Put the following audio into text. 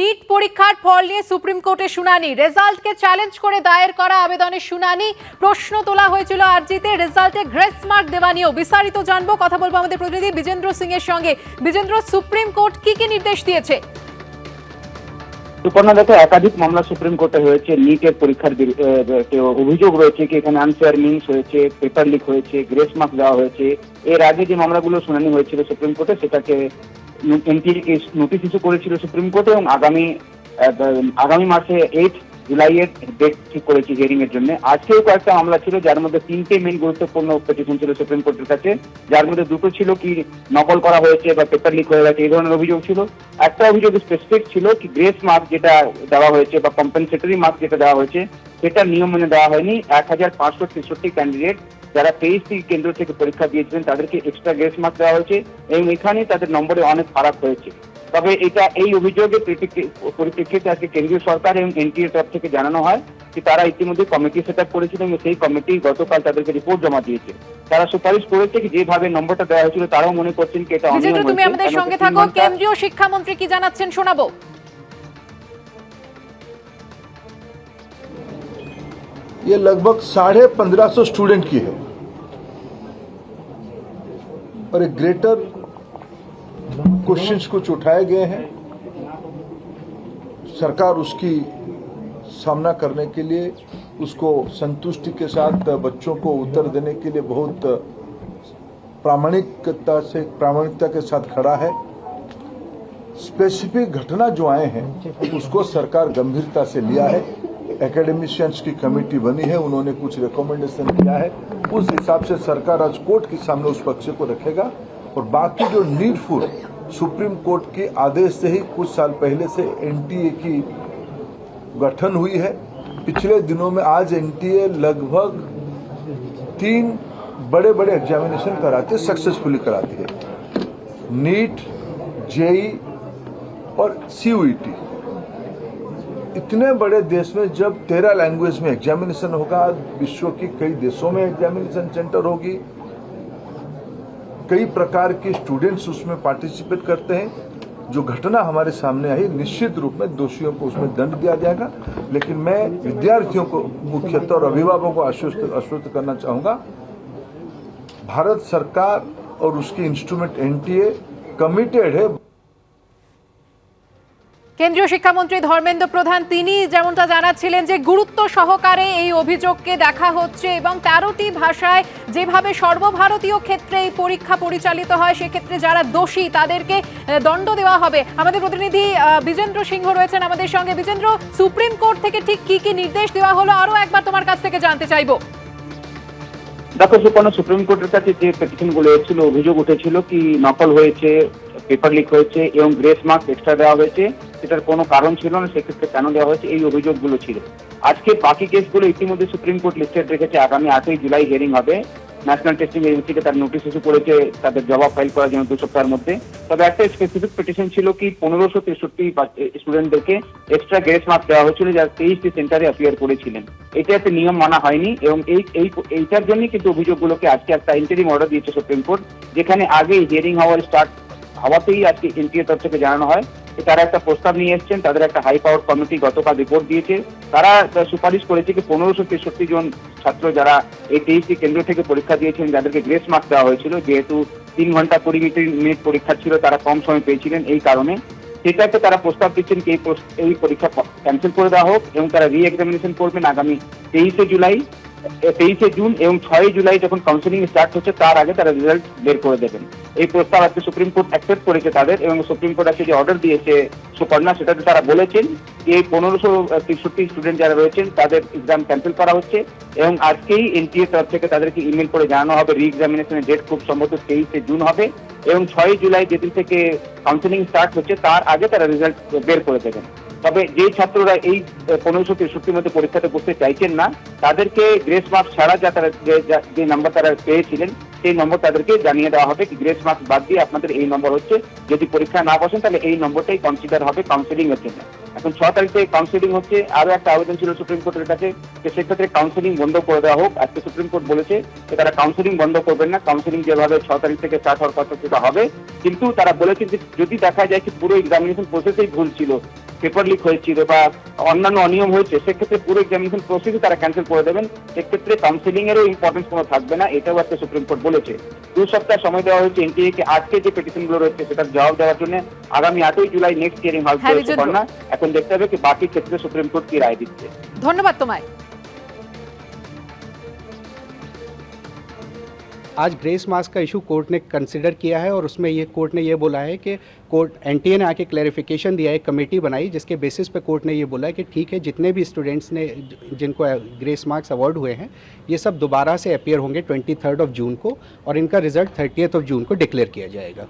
NEET পরীক্ষার ফল নিয়ে supreme কোর্টে শুনানি। রেজাল্টকে চ্যালেঞ্জ করে দায়ের করা আবেদনের শুনানি। প্রশ্ন তোলা হয়েছিল আরজিতে। রেজাল্টে গ্রেস মার্ক দেওয়া নিয়েও বিস্তারিত জানব। কথা বলব আমাদের প্রতিনিধি বিজেন্দ্র সিং এর সঙ্গে। বিজেন্দ্র সুপ্রিম কোর্ট কি কি নির্দেশ দিয়েছে? সুপর্ণা, দেখো, একাধিক মামলা সুপ্রিম কোর্টে হয়েছে। নিটের পরীক্ষার অভিযোগ রয়েছে কি এখানে আনফেয়ার মিনস হয়েছে পেপার লিক হয়েছে গ্রেস মার্ক দেওয়া হয়েছে। এর আগে যে মামলাগুলো শুনানি হয়েছিল সুপ্রিম কোর্টে সেটাকে এনটিএ কেস নোটিশ ইস্যু করেছিল সুপ্রিম কোর্টে এবং আগামী আগামী মাসে এইট জুলাইয়ের ডেট ঠিক করেছে হিয়ারিং এর জন্য। আজকেও কয়েকটা মামলা ছিল, যার মধ্যে তিনটে মেন গুরুত্বপূর্ণ পেটিশন ছিল সুপ্রিম কোর্টের কাছে। যার মধ্যে দুটো ছিল কি নকল করা হয়েছে বা পেপার লিক হয়ে গেছে, এই ধরনের অভিযোগ ছিল। একটা অভিযোগ স্পেসিফিক ছিল কি গ্রেস মার্ক যেটা দেওয়া হয়েছে বা কম্পেনসেটরি মার্ক যেটা দেওয়া হয়েছে, সেটা নিয়ম মেনে দেওয়া হয়নি। এক হাজার পাঁচশো তেষট্টি ক্যান্ডিডেট যারা তেইশটি কেন্দ্র থেকে পরীক্ষা দিয়েছিলেন তাদেরকে এক্সট্রা গ্রেস মার্ক দেওয়া হয়েছে এবং এখানেই তাদের নম্বরে অনেক ফারাক হয়েছে। তবে এটা এই অভিযোগের পরিপ্রেক্ষিতে আজকে কেন্দ্রীয় সরকার এবং এনটিএ তরফ থেকে জানানো হয় যে তারা ইতিমধ্যে কমিটি সেট আপ করেছিল এবং সেই কমিটি গতকাল তাদেরকে রিপোর্ট জমা দিয়েছে। তারা সুপারিশ করেছে কি যেভাবে নম্বরটা দেওয়া হয়েছিল তারাও মনে করছেন কি এটা অনিয়ম তুমি আমাদের সঙ্গে থাকো। কেন্দ্রীয় শিক্ষামন্ত্রী কি জানাচ্ছেন শোনাবো? ये लगभग साढ़े पंद्रह सौ स्टूडेंट की है। और एक ग्रेटर क्वेश्चंस कुछ उठाए गए हैं। सरकार उसकी सामना करने के लिए, उसको संतुष्टि के साथ बच्चों को उत्तर देने के लिए बहुत प्रामाणिकता से, प्रामाणिकता के साथ खड़ा है। स्पेसिफिक घटना जो आए हैं, उसको सरकार गंभीरता से लिया है। एकेडमिशियंस की कमेटी बनी है, उन्होंने कुछ रिकमेंडेशन किया है। उस हिसाब से सरकार आज कोर्ट के सामने उस पक्ष को रखेगा। और बाकी जो नीडफुल सुप्रीम कोर्ट के आदेश से ही कुछ साल पहले से एनटीए की गठन हुई है। पिछले दिनों में आज एनटीए लगभग तीन बड़े बड़े एग्जामिनेशन कराती सक्सेसफुली कराती है। नीट जेई और सीयूईटी इतने बड़े देश में जब तेरह लैंग्वेज में एग्जामिनेशन होगा, विश्व के कई देशों में एग्जामिनेशन सेंटर होगी, कई प्रकार के स्टूडेंट्स उसमें पार्टिसिपेट करते हैं, जो घटना हमारे सामने आई, निश्चित रूप में दोषियों को उसमें दंड दिया जाएगा। लेकिन मैं विद्यार्थियों को, मुख्यतः और अभिभावकों को आश्वस्त आश्वस्त करना चाहूँगा, भारत सरकार और उसकी इंस्ट्रूमेंट एनटीए कमिटेड है। কেন্দ্রীয় শিক্ষামন্ত্রী ধর্মেন্দ্র প্রধান তিনি যেমনটা জানাচ্ছিলেন যে গুরুত্ব সহকারে এই অভিযোগকে দেখা হচ্ছে এবং তেরোটি ভাষায় যেভাবে সর্বভারতীয় ক্ষেত্রে এই পরীক্ষা পরিচালিত হয়, সেক্ষেত্রে যারা দোষী তাদেরকে দণ্ড দেওয়া হবে। আমাদের প্রতিনিধি বিজেন্দ্র সিংহ রয়েছেন আমাদের সঙ্গে। বিজেন্দ্র, সুপ্রিম কোর্ট থেকে ঠিক কি কি নির্দেশ দেওয়া হলো? আরও একবার তোমার কাছ থেকে জানতে চাইব। দেখো সুপর্ণ, সুপ্রিম কোর্টের কাছে যে পেটিশনগুলো এসেছিল, অভিযোগ উঠেছিল কি নকল হয়েছে পেপার লিক হয়েছে এবং গ্রেস মার্ক এক্সট্রা দেওয়া হয়েছে, সেটার কোনো কারণ ছিল না, সেক্ষেত্রে কেন দেওয়া হয়েছে, এই অভিযোগগুলো ছিল। আজকে বাকি কেসগুলো ইতিমধ্যে সুপ্রিম কোর্ট লিস্টেড রেখেছে, আগামী আটই জুলাই হিয়ারিং হবে। ন্যাশনাল টেস্টিং এজেন্সিকে তার নোটিশ ইস্যু করেছে, তাদের জবাব ফাইল করার জন্য দু সপ্তাহের মধ্যে। তবে একটা স্পেসিফিক পিটিশন ছিল কি, পনেরোশো তেষট্টি স্টুডেন্টদেরকে এক্সট্রা গ্রেস মার্ক দেওয়া হয়েছিল, যারা তেইশটি সেন্টারে অ্যাপিয়ার করেছিলেন। এটা একটা নিয়ম মানা হয়নি এবং এই এই, এইটার জন্যই কিন্তু অভিযোগগুলোকে আজকে একটা ইন্টারিম অর্ডার দিয়েছে সুপ্রিম কোর্ট, যেখানে আগে হিয়ারিং হওয়ার স্টার্ট হওয়াতেই আজকে এনটিএ তরফ থেকে জানানো হয় যে তারা একটা প্রস্তাব নিয়ে এসেছেন, তাদের একটা হাই পাওয়ার কমিটি গতকাল রিপোর্ট দিয়েছে। তারা সুপারিশ করেছে কি পনেরোশো তেষট্টি জন ছাত্র যারা এই তেইশটি কেন্দ্র থেকে পরীক্ষা দিয়েছেন, যাদেরকে গ্রেস মার্ক দেওয়া হয়েছিল, যেহেতু তিন ঘণ্টা কুড়ি মিনিট পরীক্ষা ছিল, তারা কম সময় পেয়েছিলেন এই কারণে। সেটাকে তারা প্রস্তাব দিচ্ছেন এই পরীক্ষা ক্যান্সেল করে দেওয়া হোক এবং তারা রি এক্সামিনেশন করবেন আগামী তেইশে জুলাই। তেইশে জুন এবং ছয়ই জুলাই যখন কাউন্সিলিং স্টার্ট হচ্ছে, তার আগে তারা রেজাল্ট বের করে দেবেন। এই প্রস্তাব আজকে সুপ্রিম কোর্ট অ্যাকসেপ্ট করেছে তাদের এবং সুপ্রিম কোর্ট আজকে যে অর্ডার দিয়েছে সুকন্যা, সেটাতে তারা বলেছেন যে এই পনেরোশো তেষট্টি স্টুডেন্ট যারা রয়েছেন, তাদের এক্সাম ক্যান্সেল করা হচ্ছে এবং আজকেই এনটিএ তরফ থেকে তাদেরকে ইমেল করে জানানো হবে। রি এক্সামিনেশনের ডেট খুব সম্ভবত তেইশে জুন হবে এবং ছয়ই জুলাই যেদিন থেকে কাউন্সিলিং স্টার্ট হচ্ছে, তার আগে তারা রেজাল্ট বের করে দেবেন। তবে যে ছাত্ররা এই পনেরোশো তেষট্টির মধ্যে পরীক্ষাতে বসতে চাইছেন না, তাদেরকে গ্রেস মার্ক ছাড়া যা তারা, যে- যা- যে নাম্বার তারা পেয়েছিলেন, সেই নম্বর তাদেরকে জানিয়ে দেওয়া হবে। কি গ্রেস মার্ক বাদ দিয়ে আপনাদের এই নম্বর হচ্ছে, যদি পরীক্ষা না বসেন, তাহলে এই নম্বরটাই কনসিডার হবে কাউন্সিলিং এর জন্য। এখন ছ তারিখ কাউন্সিলিং হচ্ছে আরও একটা আবেদন ছিল সুপ্রিম কোর্টের কাছে, যে সেক্ষেত্রে কাউন্সিলিং বন্ধ করে দেওয়া হোক। আজকে সুপ্রিম কোর্ট বলেছে যে তারা কাউন্সিলিং বন্ধ করবেন না কাউন্সিলিং যেভাবে ছ তারিখ থেকে স্টার্ট হওয়ার কথা সেটা হবে। কিন্তু তারা বলেছে যে যদি দেখা যায় কি পুরো এক্সামিনেশন প্রসেসেই ভুল ছিল পেপার লিক হয়েছিল বা অন্যান্য অনিয়ম হয়েছে সেক্ষেত্রে পুরো এক্সামিনেশন প্রসেসই তারা ক্যান্সেল করে দেবেন। সেক্ষেত্রে কাউন্সিলিং এরও ইম্পর্টেন্স কোনো থাকবে না এটাও একটা সুপ্রিম কোর্ট বলেছে। দু সপ্তাহ সময় দেওয়া হয়েছে এনটিএ কে আজকে যে পিটিশনগুলো রয়েছে সেটার জবাব দেওয়ার জন্য আগামী আটই জুলাই নেক্সট হিয়ারিং হাউস হবে না এখন দেখতে হবে কি বাকি ক্ষেত্রে সুপ্রিম কোর্ট কি রায় দিচ্ছে। ধন্যবাদ তোমায়। आज ग्रेस मार्क्स का इशू कोर्ट ने कंसिडर किया है और उसमें ये कोर्ट ने ये बोला है कि कोर्ट एनटीए ने आके क्लैरिफिकेशन दिया है कमेटी बनाई जिसके बेसिस पे कोर्ट ने ये बोला है कि ठीक है, जितने भी स्टूडेंट्स ने जिनको ग्रेस मार्क्स अवार्ड हुए हैं, ये सब दोबारा से अपेयर होंगे ट्वेंटी ऑफ़ जून को और इनका रिज़ल्ट थर्टियथ ऑफ़ जून को डिक्लेयर किया जाएगा।